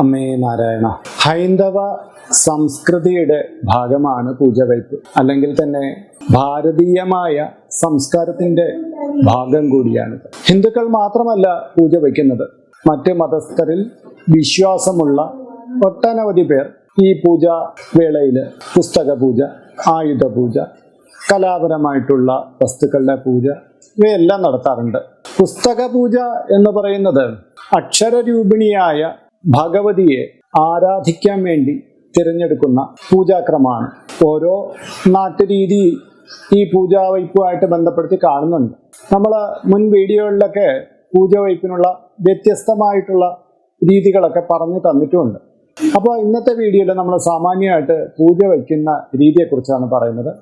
അമ്മേ നാരായണ. ഹൈന്ദവ സംസ്കൃതിയുടെ ഭാഗമാണ് പൂജവയ്പ് അല്ലെങ്കിൽ തന്നെ ഭാരതീയമായ സംസ്കാരത്തിന്റെ ഭാഗം കൂടിയാണ്. ഹിന്ദുക്കൾ മാത്രമല്ല പൂജ വയ്ക്കുന്നത്. മറ്റ് മതസ്ഥരിൽ വിശ്വാസമുള്ള ഒട്ടനവധി പേർ ഈ പൂജ വേളയിൽ പുസ്തക പൂജ ആയുധ പൂജ കലാപരമായിട്ടുള്ള വസ്തുക്കളുടെ പൂജ ഇവയെല്ലാം നടത്താറുണ്ട്. പുസ്തക പൂജ എന്ന് പറയുന്നത് അക്ഷരരൂപിണിയായ ഭഗവതിയെ ആരാധിക്കാൻ വേണ്ടി തിരഞ്ഞെടുക്കുന്ന പൂജാക്രമമാണ്. ഓരോ നാട്ടുരീതി ഈ പൂജാവയ്പുമായിട്ട് ബന്ധപ്പെടുത്തി കാണുന്നുണ്ട്. നമ്മൾ മുൻ വീഡിയോകളിലൊക്കെ പൂജ വയ്പ്പിനുള്ള വ്യത്യസ്തമായിട്ടുള്ള രീതികളൊക്കെ പറഞ്ഞു തന്നിട്ടുമുണ്ട് അപ്പോൾ ഇന്നത്തെ വീഡിയോയിൽ നമ്മൾ സാമാന്യമായിട്ട് പൂജ വയ്ക്കുന്ന രീതിയെക്കുറിച്ചാണ് പറയുന്നത്.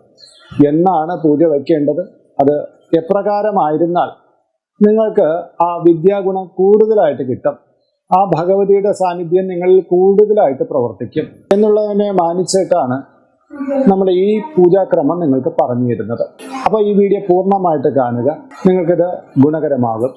എന്നാണ് പൂജ വയ്ക്കേണ്ടത് അത് എപ്രകാരമായിരുന്നാൽ നിങ്ങൾക്ക് ആ വിദ്യാഗുണം കൂടുതലായിട്ട് കിട്ടും. ആ ഭഗവതിയുടെ സാന്നിധ്യം നിങ്ങളിൽ കൂടുതലായിട്ട് പ്രവർത്തിക്കും എന്നുള്ളതിനെ മാനിച്ചിട്ടാണ് നമ്മൾ ഈ പൂജാക്രമം നിങ്ങൾക്ക് പറഞ്ഞു തരുന്നത്. അപ്പോൾ ഈ വീഡിയോ പൂർണമായിട്ട് കാണുക. നിങ്ങൾക്കിത് ഗുണകരമാകും.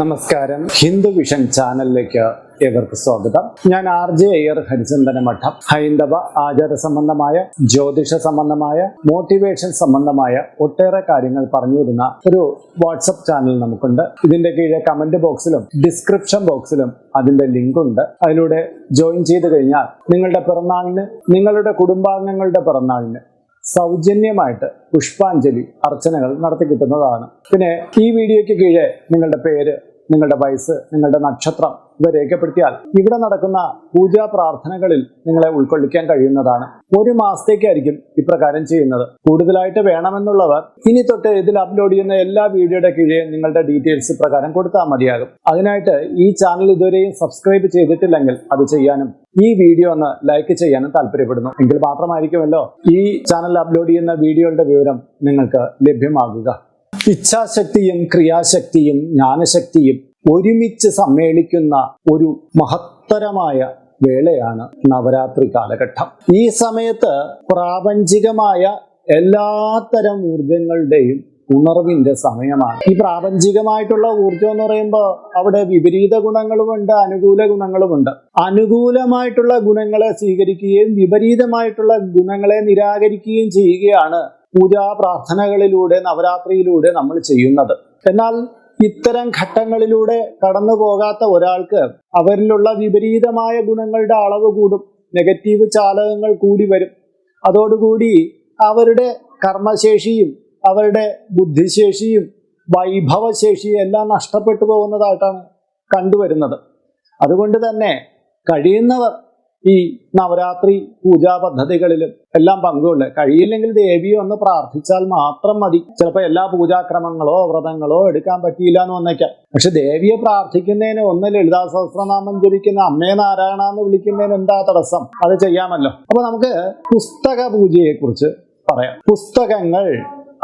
നമസ്കാരം. ഹിന്ദു വിഷൻ ചാനലിലേക്ക് ഏവർക്ക് സ്വാഗതം. ഞാൻ ആർ ജെ അയ്യർ ഹരിചന്ദന മഠം. ഹൈന്ദവ ആചാര സംബന്ധമായ ജ്യോതിഷ സംബന്ധമായ മോട്ടിവേഷൻ സംബന്ധമായ ഒട്ടേറെ കാര്യങ്ങൾ പറഞ്ഞു വരുന്ന ഒരു വാട്സപ്പ് ചാനൽ നമുക്കുണ്ട്. ഇതിന്റെ കീഴെ കമന്റ് ബോക്സിലും ഡിസ്ക്രിപ്ഷൻ ബോക്സിലും അതിന്റെ ലിങ്ക് ഉണ്ട്. അതിലൂടെ ജോയിൻ ചെയ്ത് കഴിഞ്ഞാൽ നിങ്ങളുടെ പിറന്നാളിന് നിങ്ങളുടെ കുടുംബാംഗങ്ങളുടെ പിറന്നാളിന് സൗജന്യമായിട്ട് പുഷ്പാഞ്ജലി അർച്ചനകൾ നടത്തി കിട്ടുന്നതാണ് പിന്നെ ഈ വീഡിയോയ്ക്ക് കീഴെ നിങ്ങളുടെ പേര് നിങ്ങളുടെ വയസ്സ് നിങ്ങളുടെ നക്ഷത്രം ഇവ രേഖപ്പെടുത്തിയാൽ ഇവിടെ നടക്കുന്ന പൂജാ പ്രാർത്ഥനകളിൽ നിങ്ങളെ ഉൾക്കൊള്ളിക്കാൻ കഴിയുന്നതാണ്. ഒരു മാസത്തേക്കായിരിക്കും ഇപ്രകാരം ചെയ്യുന്നത്. കൂടുതലായിട്ട് വേണമെന്നുള്ളവർ ഇനി തൊട്ട് ഇതിൽ അപ്ലോഡ് ചെയ്യുന്ന എല്ലാ വീഡിയോയുടെ കീഴേ നിങ്ങളുടെ ഡീറ്റെയിൽസ് പ്രകാരം കൊടുത്താൽ മതിയാകും. അതിനായിട്ട് ഈ ചാനൽ ഇതുവരെയും സബ്സ്ക്രൈബ് ചെയ്തിട്ടില്ലെങ്കിൽ അത് ചെയ്യാനും ഈ വീഡിയോ ഒന്ന് ലൈക്ക് ചെയ്യാനും താല്പര്യപ്പെടുന്നു. എങ്കിൽ മാത്രമായിരിക്കുമല്ലോ ഈ ചാനൽ അപ്ലോഡ് ചെയ്യുന്ന വീഡിയോയുടെ വിവരം നിങ്ങൾക്ക് ലഭ്യമാകുക. ഇച്ഛാശക്തിയും ക്രിയാശക്തിയും ജ്ഞാനശക്തിയും ഒരുമിച്ച് സമ്മേളിക്കുന്ന ഒരു മഹത്തരമായ വേളയാണ് നവരാത്രി കാലഘട്ടം. ഈ സമയത്ത് പ്രാപഞ്ചികമായ എല്ലാത്തരം ഊർജങ്ങളുടെയും ഉണർവിന്റെ സമയമാണ്. ഈ പ്രാപഞ്ചികമായിട്ടുള്ള ഊർജം എന്ന് പറയുമ്പോൾ അവിടെ വിപരീത ഗുണങ്ങളുമുണ്ട് അനുകൂല ഗുണങ്ങളുമുണ്ട്. അനുകൂലമായിട്ടുള്ള ഗുണങ്ങളെ സ്വീകരിക്കുകയും വിപരീതമായിട്ടുള്ള ഗുണങ്ങളെ നിരാകരിക്കുകയും ചെയ്യുകയാണ് പൂജാ പ്രാർത്ഥനകളിലൂടെ നവരാത്രിയിലൂടെ നമ്മൾ ചെയ്യുന്നത്. എന്നാൽ ഇത്തരം ഘട്ടങ്ങളിലൂടെ കടന്നു പോകാത്ത ഒരാൾക്ക് അവരിലുള്ള വിപരീതമായ ഗുണങ്ങളുടെ അളവ് കൂടും. നെഗറ്റീവ് ചാലകങ്ങൾ കൂടി വരും. അതോടുകൂടി അവരുടെ കർമ്മശേഷിയും അവരുടെ ബുദ്ധിശേഷിയും വൈഭവശേഷിയും എല്ലാം നഷ്ടപ്പെട്ടു പോകുന്നതായിട്ടാണ് കണ്ടുവരുന്നത്. അതുകൊണ്ട് തന്നെ കഴിയുന്നവർ ഈ നവരാത്രി പൂജാ പദ്ധതികളിലും എല്ലാം പങ്കുകൊള്ളുക കഴിയില്ലെങ്കിൽ ദേവിയെ ഒന്ന് പ്രാർത്ഥിച്ചാൽ മാത്രം മതി. ചിലപ്പോൾ എല്ലാ പൂജാക്രമങ്ങളോ വ്രതങ്ങളോ എടുക്കാൻ പറ്റിയില്ല എന്ന് വന്നേക്കാം. പക്ഷെ ദേവിയെ പ്രാർത്ഥിക്കുന്നതിന് ഒന്ന് ലളിതാ സഹസ്രനാമം ജപിക്കുന്ന അമ്മേ നാരായണ എന്ന് വിളിക്കുന്നതിന് എന്താ തടസ്സം? അത് ചെയ്യാമല്ലോ. അപ്പൊ നമുക്ക് പുസ്തക പൂജയെ കുറിച്ച് പറയാം. പുസ്തകങ്ങൾ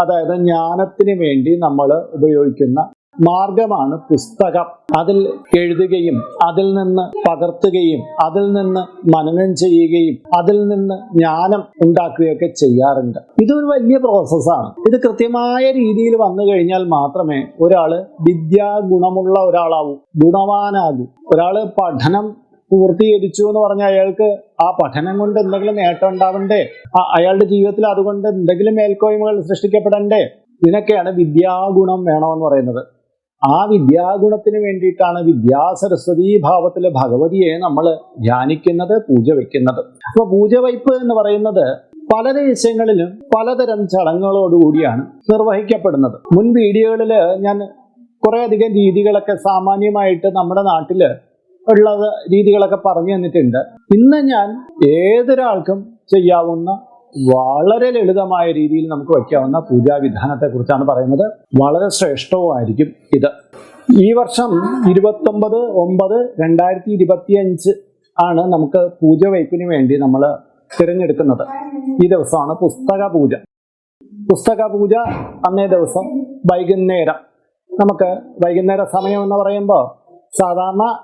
അതായത് ജ്ഞാനത്തിന് വേണ്ടി നമ്മൾ ഉപയോഗിക്കുന്ന മാർഗമാണ് പുസ്തകം. അതിൽ എഴുതുകയും അതിൽ നിന്ന് പകർത്തുകയും അതിൽ നിന്ന് മനനം ചെയ്യുകയും അതിൽ നിന്ന് ജ്ഞാനം ഉണ്ടാക്കുകയൊക്കെ ചെയ്യാറുണ്ട്. ഇതൊരു വലിയ പ്രോസസ്സാണ് ഇത് കൃത്യമായ രീതിയിൽ വന്നു കഴിഞ്ഞാൽ മാത്രമേ ഒരാൾ വിദ്യാഗുണമുള്ള ഒരാളാവൂ ഗുണവാനാകൂ. ഒരാൾ പഠനം പൂർത്തീകരിച്ചു എന്ന് പറഞ്ഞാൽ അയാൾക്ക് ആ പഠനം കൊണ്ട് എന്തെങ്കിലും നേട്ടം ഉണ്ടാവണ്ടേ? അയാളുടെ ജീവിതത്തിൽ അതുകൊണ്ട് എന്തെങ്കിലും മേൽക്കോയ്മകൾ സൃഷ്ടിക്കപ്പെടണ്ടേ? ഇതിനൊക്കെയാണ് വിദ്യാഗുണം വേണമെന്ന് പറയുന്നത്. ആ വിദ്യാഗുണത്തിന് വേണ്ടിയിട്ടാണ് വിദ്യാസരസ്വതീ ഭാവത്തിലെ ഭഗവതിയെ നമ്മൾ ധ്യാനിക്കുന്നത് പൂജ വയ്ക്കുന്നത് അപ്പൊ പൂജ വയ്പ് എന്ന് പറയുന്നത് പല ദേശങ്ങളിലും പലതരം ചടങ്ങുകളോടുകൂടിയാണ് നിർവഹിക്കപ്പെടുന്നത്. മുൻ വീഡിയോകളിൽ ഞാൻ കുറേ അധികം രീതികളൊക്കെ സാമാന്യമായിട്ട് നമ്മുടെ നാട്ടിൽ ഉള്ള രീതികളൊക്കെ പറഞ്ഞു തന്നിട്ടുണ്ട്. ഇന്ന് ഞാൻ ഏതൊരാൾക്കും ചെയ്യാവുന്ന വളരെ ലളിതമായ രീതിയിൽ നമുക്ക് വയ്ക്കാവുന്ന പൂജാവിധാനത്തെ കുറിച്ചാണ് പറയുന്നത്. വളരെ ശ്രേഷ്ഠവുമായിരിക്കും ഇത്. ഈ വർഷം ഇരുപത്തൊമ്പത് ഒമ്പത് രണ്ടായിരത്തി ഇരുപത്തി അഞ്ച് ആണ് നമുക്ക് പൂജ വയ്പ്പിന് വേണ്ടി നമ്മൾ തിരഞ്ഞെടുക്കുന്നത്. ഈ ദിവസമാണ് പുസ്തക പൂജ പുസ്തക പൂജ അന്നേ ദിവസം വൈകുന്നേരം. നമുക്ക് വൈകുന്നേര സമയം എന്ന് പറയുമ്പോൾ സാധാരണ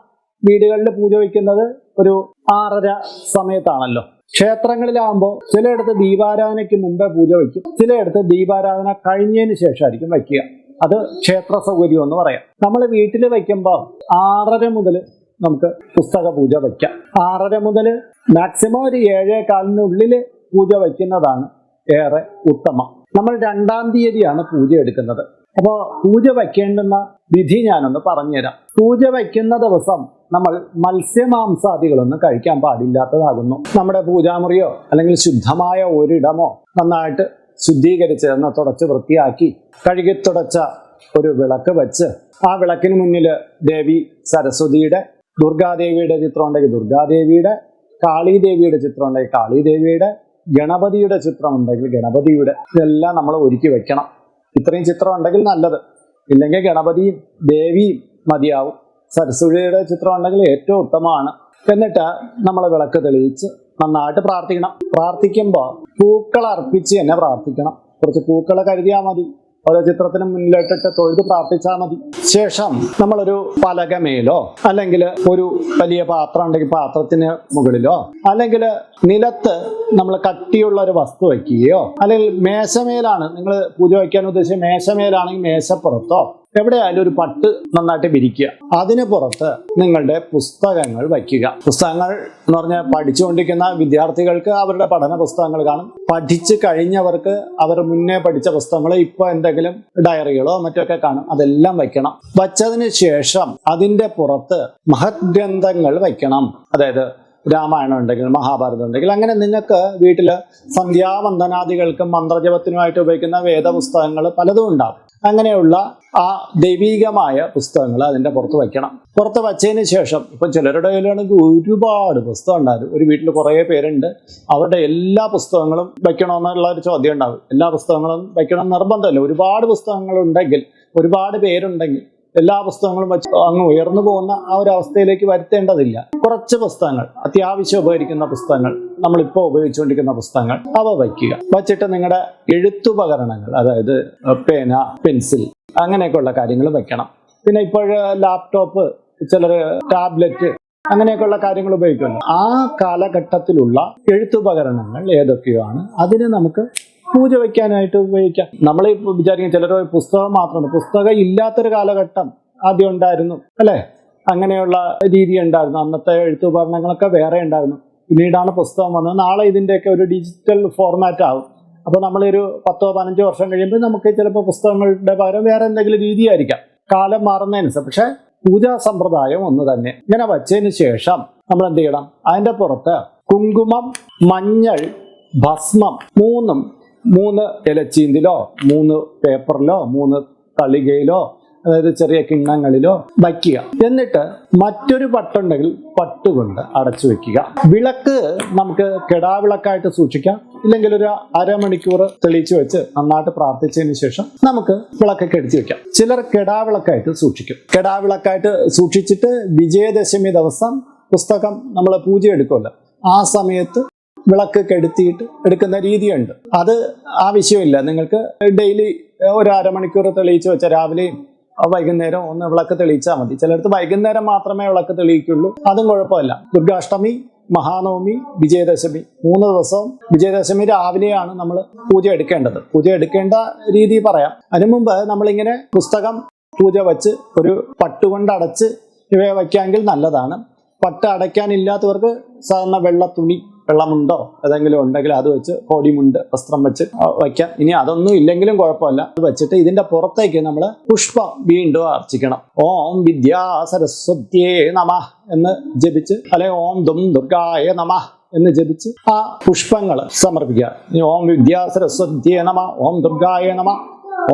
വീടുകളിൽ പൂജ വയ്ക്കുന്നത് ഒരു ആറര സമയത്താണല്ലോ. ക്ഷേത്രങ്ങളിലാകുമ്പോൾ ചിലയിടത്ത് ദീപാരാധനയ്ക്ക് മുമ്പേ പൂജ വയ്ക്കും. ചിലയിടത്ത് ദീപാരാധന കഴിഞ്ഞതിന് ശേഷമായിരിക്കും വയ്ക്കുക. അത് ക്ഷേത്ര സൗകര്യം എന്ന് പറയാം. നമ്മൾ വീട്ടിൽ വയ്ക്കുമ്പോൾ ആറര മുതൽ നമുക്ക് പുസ്തക പൂജ വയ്ക്കാം. ആറര മുതൽ മാക്സിമം ഒരു ഏഴേ കാലിനുള്ളിൽ പൂജ വയ്ക്കുന്നതാണ് ഏറെ ഉത്തമം. നമ്മൾ രണ്ടാം തീയതിയാണ് പൂജ എടുക്കുന്നത്. അപ്പോൾ പൂജ വയ്ക്കേണ്ടുന്ന വിധി ഞാനൊന്ന് പറഞ്ഞുതരാം. പൂജ വയ്ക്കുന്ന ദിവസം നമ്മൾ മത്സ്യമാംസാദികളൊന്നും കഴിക്കാൻ പാടില്ലാത്തതാകുന്നു. നമ്മുടെ പൂജാമുറിയോ അല്ലെങ്കിൽ ശുദ്ധമായ ഒരിടമോ നന്നായിട്ട് ശുദ്ധീകരിച്ച് എന്ന് തുടച്ച് വൃത്തിയാക്കി കഴുകിത്തുടച്ച ഒരു വിളക്ക് വെച്ച് ആ വിളക്കിന് മുന്നിൽ ദേവി സരസ്വതിയുടെ ദുർഗാദേവിയുടെ ചിത്രം ഉണ്ടെങ്കിൽ ദുർഗാദേവിയുടെ കാളിദേവിയുടെ ചിത്രം ഉണ്ടെങ്കിൽ കാളീദേവിയുടെ ഗണപതിയുടെ ചിത്രം ഉണ്ടെങ്കിൽ ഗണപതിയുടെ. ഇതെല്ലാം നമ്മൾ ഒരുക്കി വെക്കണം. ഇത്രയും ചിത്രം ഉണ്ടെങ്കിൽ നല്ലത്. ഇല്ലെങ്കിൽ ഗണപതിയും ദേവിയും മതിയാവും. സരസ്വതിയുടെ ചിത്രം ഉണ്ടെങ്കിൽ ഏറ്റവും ഉത്തമമാണ്. എന്നിട്ട് നമ്മൾ വിളക്ക് തെളിയിച്ച് നന്നായിട്ട് പ്രാർത്ഥിക്കണം. പ്രാർത്ഥിക്കുമ്പോൾ പൂക്കൾ അർപ്പിച്ച് തന്നെ പ്രാർത്ഥിക്കണം. കുറച്ച് പൂക്കളെ കരുതിയാൽ മതി. ഓരോ ചിത്രത്തിന് മുന്നിലിട്ടിട്ട് തൊഴുത് പ്രാർത്ഥിച്ചാൽ മതി. ശേഷം നമ്മളൊരു പലകമേലോ അല്ലെങ്കിൽ ഒരു വലിയ പാത്രം ഉണ്ടെങ്കിൽ പാത്രത്തിന് മുകളിലോ അല്ലെങ്കിൽ നിലത്ത് നമ്മൾ കട്ടിയുള്ള ഒരു വസ്തു വയ്ക്കുകയോ അല്ലെങ്കിൽ മേശമേലാണ് നിങ്ങൾ പൂജ വയ്ക്കാൻ ഉദ്ദേശിച്ച മേശമേലാണെങ്കിൽ മേശപ്പുറത്തോ എവിടെയായാലും ഒരു പട്ട് നന്നായിട്ട് വിരിക്കുക. അതിന് പുറത്ത് നിങ്ങളുടെ പുസ്തകങ്ങൾ വയ്ക്കുക. പുസ്തകങ്ങൾ എന്ന് പറഞ്ഞാൽ പഠിച്ചുകൊണ്ടിരിക്കുന്ന വിദ്യാർത്ഥികൾക്ക് അവരുടെ പഠന പുസ്തകങ്ങൾ കാണും. പഠിച്ചു കഴിഞ്ഞവർക്ക് അവർ മുന്നേ പഠിച്ച പുസ്തകങ്ങൾ ഇപ്പോൾ എന്തെങ്കിലും ഡയറികളോ മറ്റൊക്കെ കാണും. അതെല്ലാം വയ്ക്കണം. വച്ചതിന് ശേഷം അതിന്റെ പുറത്ത് മഹത് ഗ്രന്ഥങ്ങൾ വയ്ക്കണം. അതായത് രാമായണം ഉണ്ടെങ്കിൽ മഹാഭാരതം ഉണ്ടെങ്കിൽ അങ്ങനെ നിങ്ങൾക്ക് വീട്ടിൽ സന്ധ്യാവന്ദനാദികൾക്കും മന്ത്രജപത്തിനുമായിട്ട് ഉപയോഗിക്കുന്ന വേദപുസ്തകങ്ങൾ പലതും ഉണ്ടാവും. അങ്ങനെയുള്ള ആ ദൈവീകമായ പുസ്തകങ്ങൾ അതിന്റെ പുറത്ത് വയ്ക്കണം. പുറത്ത് വച്ചതിന് ശേഷം ഇപ്പം ചിലരുടെ കയ്യിലാണെങ്കിൽ ഒരുപാട് പുസ്തകം ഉണ്ടാകും. ഒരു വീട്ടിൽ കുറേ പേരുണ്ട്. അവരുടെ എല്ലാ പുസ്തകങ്ങളും വയ്ക്കണമെന്നുള്ള ഒരു ചോദ്യം ഉണ്ടാവും എല്ലാ പുസ്തകങ്ങളും വയ്ക്കണം നിർബന്ധമല്ല. ഒരുപാട് പുസ്തകങ്ങളുണ്ടെങ്കിൽ ഒരുപാട് പേരുണ്ടെങ്കിൽ എല്ലാ പുസ്തകങ്ങളും വച്ച് അങ്ങ് ഉയർന്നു പോകുന്ന ആ ഒരു അവസ്ഥയിലേക്ക് വരുത്തേണ്ടതില്ല. കുറച്ച് പുസ്തകങ്ങൾ അത്യാവശ്യം ഉപകരിക്കുന്ന പുസ്തകങ്ങൾ നമ്മളിപ്പോൾ ഉപയോഗിച്ചുകൊണ്ടിരിക്കുന്ന പുസ്തകങ്ങൾ അവ വയ്ക്കുക. വച്ചിട്ട് നിങ്ങളുടെ എഴുത്തുപകരണങ്ങൾ അതായത് പേന പെൻസിൽ അങ്ങനെയൊക്കെയുള്ള കാര്യങ്ങൾ വെക്കണം പിന്നെ ഇപ്പോൾ ലാപ്ടോപ്പ് ചിലർ ടാബ്ലറ്റ് അങ്ങനെയൊക്കെയുള്ള കാര്യങ്ങൾ ഉപയോഗിക്കുമല്ലോ. ആ കാലഘട്ടത്തിലുള്ള എഴുത്തുപകരണങ്ങൾ ഏതൊക്കെയാണ് അതിന് നമുക്ക് പൂജ വയ്ക്കാനായിട്ട് ഉപയോഗിക്കാം. നമ്മൾ വിചാരിക്കും ചിലർ പുസ്തകം മാത്രമാണ് പുസ്തകം ഇല്ലാത്തൊരു കാലഘട്ടം ആദ്യം ഉണ്ടായിരുന്നു അല്ലേ? അങ്ങനെയുള്ള രീതി ഉണ്ടായിരുന്നു. അന്നത്തെ എഴുത്തുപകരണങ്ങളൊക്കെ വേറെ ഉണ്ടായിരുന്നു. പിന്നീടാണ് പുസ്തകം വന്നത്. നാളെ ഇതിന്റെയൊക്കെ ഒരു ഡിജിറ്റൽ ഫോർമാറ്റ് ആവും. അപ്പോൾ നമ്മളൊരു പത്തോ പതിനഞ്ചോ വർഷം കഴിയുമ്പോൾ നമുക്ക് ചിലപ്പോൾ പുസ്തകങ്ങളുടെ പകരം വേറെ എന്തെങ്കിലും രീതിയായിരിക്കാം. കാലം മാറുന്നതനുസരിച്ച് പക്ഷേ പൂജാ സമ്പ്രദായം ഒന്ന് തന്നെ. ഇങ്ങനെ വച്ചതിന് ശേഷം നമ്മൾ എന്ത് ചെയ്യണം? അതിന്റെ പുറത്ത് കുങ്കുമം മഞ്ഞൾ ഭസ്മം മൂന്നും മൂന്ന് ഇലച്ചീന്തിലോ മൂന്ന് പേപ്പറിലോ മൂന്ന് തളികയിലോ അതായത് ചെറിയ കിണ്ണങ്ങളിലോ വയ്ക്കുക. എന്നിട്ട് മറ്റൊരു പട്ടുണ്ടെങ്കിൽ പട്ടുകൊണ്ട് അടച്ചു വെക്കുക വിളക്ക് നമുക്ക് കെടാവിളക്കായിട്ട് സൂക്ഷിക്കാം. ഇല്ലെങ്കിൽ ഒരു അരമണിക്കൂർ തെളിയിച്ചു വെച്ച് നന്നായിട്ട് പ്രാർത്ഥിച്ചതിന് ശേഷം നമുക്ക് വിളക്കൊക്കെ എടുത്തു വെക്കാം ചിലർ കെടാവിളക്കായിട്ട് സൂക്ഷിക്കും. കെടാവിളക്കായിട്ട് സൂക്ഷിച്ചിട്ട് വിജയദശമി ദിവസം പുസ്തകം നമ്മൾ പൂജ എടുക്കുമല്ലോ ആ സമയത്ത് വിളക്ക് കെടുത്തിയിട്ട് എടുക്കുന്ന രീതിയുണ്ട്. അത് ആവശ്യമില്ല നിങ്ങൾക്ക് ഡെയിലി ഒരു അരമണിക്കൂർ തെളിയിച്ച് വെച്ച രാവിലെയും വൈകുന്നേരം ഒന്ന് വിളക്ക് തെളിയിച്ചാൽ മതി. ചിലടത്ത് വൈകുന്നേരം മാത്രമേ വിളക്ക് തെളിയിക്കുള്ളൂ. അതും കുഴപ്പമില്ല. ദുർഗാഷ്ടമി മഹാനവമി വിജയദശമി. മൂന്ന് ദിവസവും വിജയദശമി രാവിലെയാണ് നമ്മൾ പൂജ എടുക്കേണ്ടത്. പൂജ എടുക്കേണ്ട രീതി പറയാം. അതിനു മുമ്പ് നമ്മളിങ്ങനെ പുസ്തകം പൂജ വച്ച് ഒരു പട്ടുകൊണ്ട് അടച്ച് ഇവയെ വയ്ക്കാമെങ്കിൽ നല്ലതാണ്. പട്ട് അടയ്ക്കാനില്ലാത്തവർക്ക് സാധാരണ വെള്ള തുണി വെള്ളമുണ്ടോ? ഏതെങ്കിലും ഉണ്ടെങ്കിൽ അത് വെച്ച് കോടിമുണ്ട് വസ്ത്രം വെച്ച് വയ്ക്കാം. ഇനി അതൊന്നും ഇല്ലെങ്കിലും കുഴപ്പമില്ല. അത് വെച്ചിട്ട് ഇതിന്റെ പുറത്തേക്ക് നമ്മൾ പുഷ്പം വീണ്ടും അർച്ചിക്കണം. ഓം വിദ്യാ സരസ്വത്യേ നമ എന്ന് ജപിച്ച് അല്ലെ ഓം ദും ദുർഗായ നമ എന്ന് ജപിച്ച് ആ പുഷ്പങ്ങൾ സമർപ്പിക്കുക. ഓം വിദ്യാ സരസ്വത്യേ നമ ഓം ദുർഗായ നമ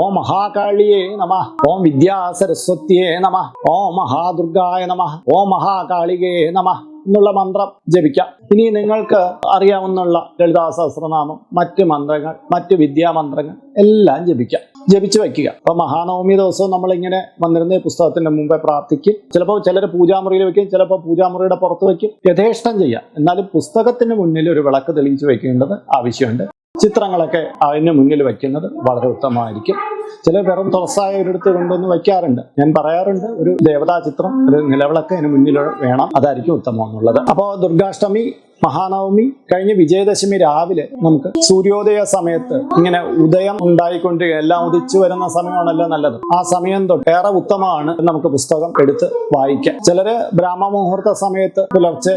ഓം മഹാകാളിയേ നമ ഓം വിദ്യാ സരസ്വത്യേ നമ ഓം മഹാദുർഗായ നമ ഓം മഹാകാളികേ നമ. എന്നുള്ള മന്ത്രം ജപിക്കാം. ഇനി നിങ്ങൾക്ക് അറിയാവുന്നുള്ള ലളിതാ സഹസ്രനാമം മറ്റ് മന്ത്രങ്ങൾ മറ്റ് വിദ്യാമന്ത്രങ്ങൾ എല്ലാം ജപിക്കാം. ജപിച്ചു വയ്ക്കുക. അപ്പൊ മഹാനവമി ദിവസവും നമ്മളിങ്ങനെ വന്നിരുന്ന പുസ്തകത്തിന്റെ മുമ്പേ പ്രാർത്ഥിക്കും. ചിലപ്പോൾ ചിലർ പൂജാമുറിയിൽ വെക്കും ചിലപ്പോൾ പൂജാമുറിയുടെ പുറത്ത് വെക്കും. യഥേഷ്ടം ചെയ്യാം. എന്നാലും പുസ്തകത്തിന് മുന്നിൽ ഒരു വിളക്ക് തെളിയിച്ചു വെക്കേണ്ടത് ആവശ്യമുണ്ട്. ചിത്രങ്ങളൊക്കെ അതിന് മുന്നിൽ വയ്ക്കുന്നത് വളരെ ഉത്തമമായിരിക്കും. ചില വെറും തുറസായ ഒരിടത്ത് കൊണ്ടുവന്ന് വയ്ക്കാറുണ്ട്. ഞാൻ പറയാറുണ്ട് ഒരു ദേവതാ ചിത്രം ഒരു നിലവിളക്ക് അതിന് മുന്നിൽ വേണം അതായിരിക്കും ഉത്തമം എന്നുള്ളത് അപ്പോൾ ദുർഗാഷ്ടമി മഹാനവമി കഴിഞ്ഞ വിജയദശമി രാവിലെ നമുക്ക് സൂര്യോദയ സമയത്ത് ഇങ്ങനെ ഉദയം ഉണ്ടായിക്കൊണ്ട് എല്ലാം ഉദിച്ചു വരുന്ന സമയമാണല്ലോ നല്ലത്. ആ സമയം തൊട്ടേറെ ഉത്തമമാണ് നമുക്ക് പുസ്തകം എടുത്ത് വായിക്കാം. ചിലര് ബ്രാഹ്മ മുഹൂർത്ത സമയത്ത് പുലർച്ചെ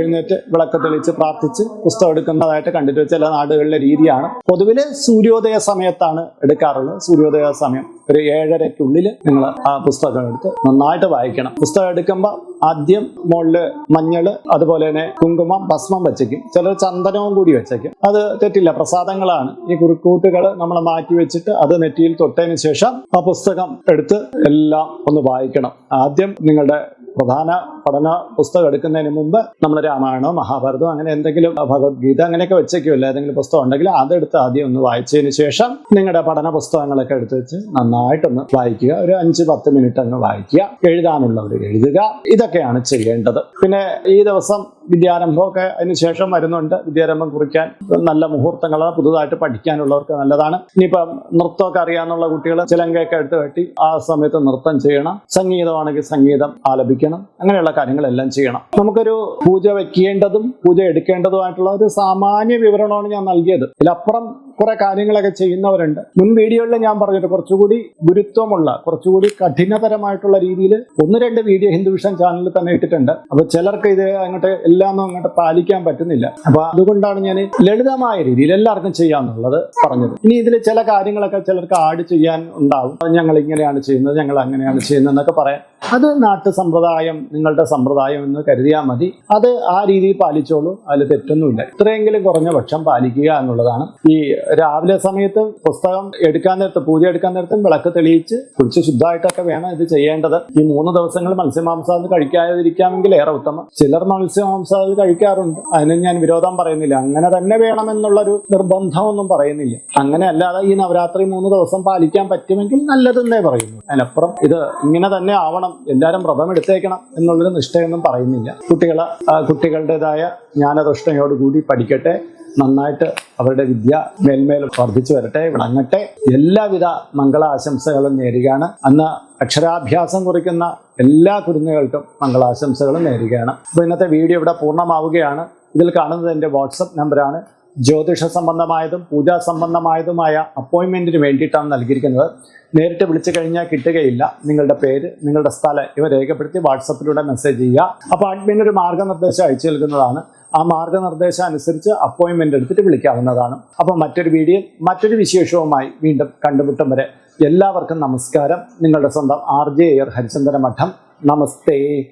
എഴുന്നേറ്റ് വിളക്ക് തെളിച്ച് പ്രാർത്ഥിച്ച് പുസ്തകം എടുക്കുന്നതായിട്ട് കണ്ടിട്ട് ചില നാടുകളിലെ രീതിയാണ്. പൊതുവിൽ സൂര്യോദയ സമയത്താണ് എടുക്കാറുള്ളത്. സൂര്യോദയ സമയം ഒരു ഏഴരയ്ക്കുള്ളിൽ നിങ്ങൾ ആ പുസ്തകം എടുത്ത് നന്നായിട്ട് വായിക്കണം. പുസ്തകം എടുക്കുമ്പോൾ ആദ്യം മുകളിൽ മഞ്ഞൾ അതുപോലെ തന്നെ കുങ്കുമം ഭസ്മം വെച്ചേക്കും. ചിലർ ചന്ദനവും കൂടി വെച്ചേക്കും. അത് തെറ്റില്ല പ്രസാദങ്ങളാണ്. ഈ കുറുക്കൂട്ടുകൾ നമ്മൾ മാറ്റി വെച്ചിട്ട് അത് നെറ്റിയിൽ തൊട്ടതിന് ശേഷം ആ പുസ്തകം എടുത്ത് എല്ലാം ഒന്ന് വായിക്കണം. ആദ്യം നിങ്ങളുടെ പ്രധാന പഠന പുസ്തകം എടുക്കുന്നതിന് മുമ്പ് നമ്മൾ രാമായണോ മഹാഭാരതം അങ്ങനെ എന്തെങ്കിലും ഭഗവത്ഗീത അങ്ങനെയൊക്കെ വെച്ചേക്കുമല്ലോ. ഏതെങ്കിലും പുസ്തകം ഉണ്ടെങ്കിൽ അതെടുത്ത് ആദ്യം ഒന്ന് വായിച്ചതിന് ശേഷം നിങ്ങളുടെ പഠന പുസ്തകങ്ങളൊക്കെ എടുത്ത് വെച്ച് നന്നായിട്ടൊന്ന് വായിക്കുക. ഒരു അഞ്ച് പത്ത് മിനിറ്റ് അങ്ങ് വായിക്കുക. എഴുതാനുള്ളവർ എഴുതുക. ഇതൊക്കെയാണ് ചെയ്യേണ്ടത്. പിന്നെ ഈ ദിവസം വിദ്യാരംഭമൊക്കെ അതിന് ശേഷം വരുന്നുണ്ട്. വിദ്യാരംഭം കുറിക്കാൻ നല്ല മുഹൂർത്തങ്ങൾ പുതുതായിട്ട് പഠിക്കാനുള്ളവർക്ക് നല്ലതാണ്. ഇനിയിപ്പം നൃത്തമൊക്കെ അറിയാന്നുള്ള കുട്ടികൾ ചിലങ്കയൊക്കെ എടുത്ത് കെട്ടി ആ സമയത്ത് നൃത്തം ചെയ്യണം. സംഗീതമാണെങ്കിൽ സംഗീതം ആലപിക്കണം. അങ്ങനെയുള്ള കാര്യങ്ങളെല്ലാം ചെയ്യണം. നമുക്കൊരു പൂജ വെക്കേണ്ടതും പൂജ എടുക്കേണ്ടതുമായിട്ടുള്ള ഒരു സാമാന്യ വിവരണമാണ് ഞാൻ നൽകിയത്. ഇതിലപ്പുറം കുറെ കാര്യങ്ങളൊക്കെ ചെയ്യുന്നവരുണ്ട്. മുൻ വീഡിയോയിൽ ഞാൻ പറഞ്ഞിട്ട് കുറച്ചുകൂടി ഗുരുത്വമുള്ള കുറച്ചുകൂടി കഠിനപരമായിട്ടുള്ള രീതിയിൽ ഒന്ന് രണ്ട് വീഡിയോ ഹിന്ദുവിഷൻ ചാനലിൽ തന്നെ ഇട്ടിട്ടുണ്ട്. അപ്പൊ ചിലർക്ക് ഇത് അങ്ങോട്ട് എല്ലാം ഒന്നും അങ്ങോട്ട് പാലിക്കാൻ പറ്റുന്നില്ല. അപ്പൊ അതുകൊണ്ടാണ് ഞാൻ ലളിതമായ രീതിയിൽ എല്ലാവർക്കും ചെയ്യാന്നുള്ളത് പറഞ്ഞത്. ഇനി ഇതിൽ ചില കാര്യങ്ങളൊക്കെ ചിലർക്ക് ആഡ് ചെയ്യാൻ ഉണ്ടാവും. ഞങ്ങൾ ഇങ്ങനെയാണ് ചെയ്യുന്നത് ഞങ്ങൾ അങ്ങനെയാണ് ചെയ്യുന്നത് എന്നൊക്കെ പറയാം. അത് നാട്ടു സമ്പ്രദായം നിങ്ങളുടെ സമ്പ്രദായം എന്ന് കരുതിയാൽ മതി. അത് ആ രീതിയിൽ പാലിച്ചോളൂ. അതിൽ തെറ്റൊന്നുമില്ല. ഇത്രയെങ്കിലും കുറഞ്ഞ പക്ഷം പാലിക്കുക എന്നുള്ളതാണ്. ഈ രാവിലെ സമയത്ത് പുസ്തകം എടുക്കാൻ നേരത്ത് പൂജ എടുക്കാൻ നേരത്തും വിളക്ക് തെളിയിച്ച് കുളിച്ച് ശുദ്ധമായിട്ടൊക്കെ വേണം ഇത് ചെയ്യേണ്ടത്. ഈ മൂന്ന് ദിവസങ്ങൾ മത്സ്യമാംസം കഴിക്കാതിരിക്കാമെങ്കിൽ ഏറെ ഉത്തമം. ചിലർ മത്സ്യമാംസാദി കഴിക്കാറുണ്ട്. അതിന് ഞാൻ വിരോധം പറയുന്നില്ല. അങ്ങനെ തന്നെ വേണമെന്നുള്ളൊരു നിർബന്ധമൊന്നും പറയുന്നില്ല. അങ്ങനെ അല്ലാതെ ഈ നവരാത്രി മൂന്ന് ദിവസം പാലിക്കാൻ പറ്റുമെങ്കിൽ നല്ലതെന്നേ പറയുന്നു. അതിനപ്പുറം ഇത് ഇങ്ങനെ തന്നെ ആവണം. എല്ലാവരും വ്രതം എടുത്തേക്കണം എന്നുള്ളൊരു നിഷ്ഠയൊന്നും പറയുന്നില്ല. കുട്ടികളെ കുട്ടികളുടേതായ ജ്ഞാനതൃഷ്ണയോടുകൂടി പഠിക്കട്ടെ. നന്നായിട്ട് അവരുടെ വിദ്യ മേൽമേൽ വർദ്ധിച്ചു വരട്ടെ വിളങ്ങട്ടെ. എല്ലാവിധ മംഗളാശംസകളും നേരുകയാണ്. അന്ന് അക്ഷരാഭ്യാസം കുറിക്കുന്ന എല്ലാ കുരുന്നുകൾക്കും മംഗളാശംസകളും നേരുകയാണ്. അപ്പോൾ ഇന്നത്തെ വീഡിയോ ഇവിടെ പൂർണമാവുകയാണ്. ഇതിൽ കാണുന്നത് എന്റെ വാട്സപ്പ് നമ്പറാണ്. ജ്യോതിഷ സംബന്ധമായതും പൂജാ സംബന്ധമായതുമായ അപ്പോയിൻമെന്റിന് വേണ്ടിയിട്ടാണ് നൽകിയിരിക്കുന്നത്. നേരിട്ട് വിളിച്ചു കഴിഞ്ഞാൽ കിട്ടുകയില്ല. നിങ്ങളുടെ പേര് നിങ്ങളുടെ സ്ഥലം ഇവ രേഖപ്പെടുത്തി വാട്സപ്പിലൂടെ മെസ്സേജ് ചെയ്യുക. അപ്പോൾ അഡ്മിൻ ഒരു മാർഗനിർദ്ദേശം അയച്ചു നൽകുന്നതാണ്. ആ മാർഗനിർദ്ദേശം അനുസരിച്ച് അപ്പോയിൻമെന്റ് എടുത്തിട്ട് വിളിക്കാവുന്നതാണ്. അപ്പോൾ മറ്റൊരു വീഡിയോ മറ്റൊരു വിശേഷവുമായി വീണ്ടും കണ്ടുമുട്ടും വരെ എല്ലാവർക്കും നമസ്കാരം. നിങ്ങളുടെ സ്വന്തം ആർ ജെ എയർ ഹരിചന്ദന മഠം നമസ്തേ.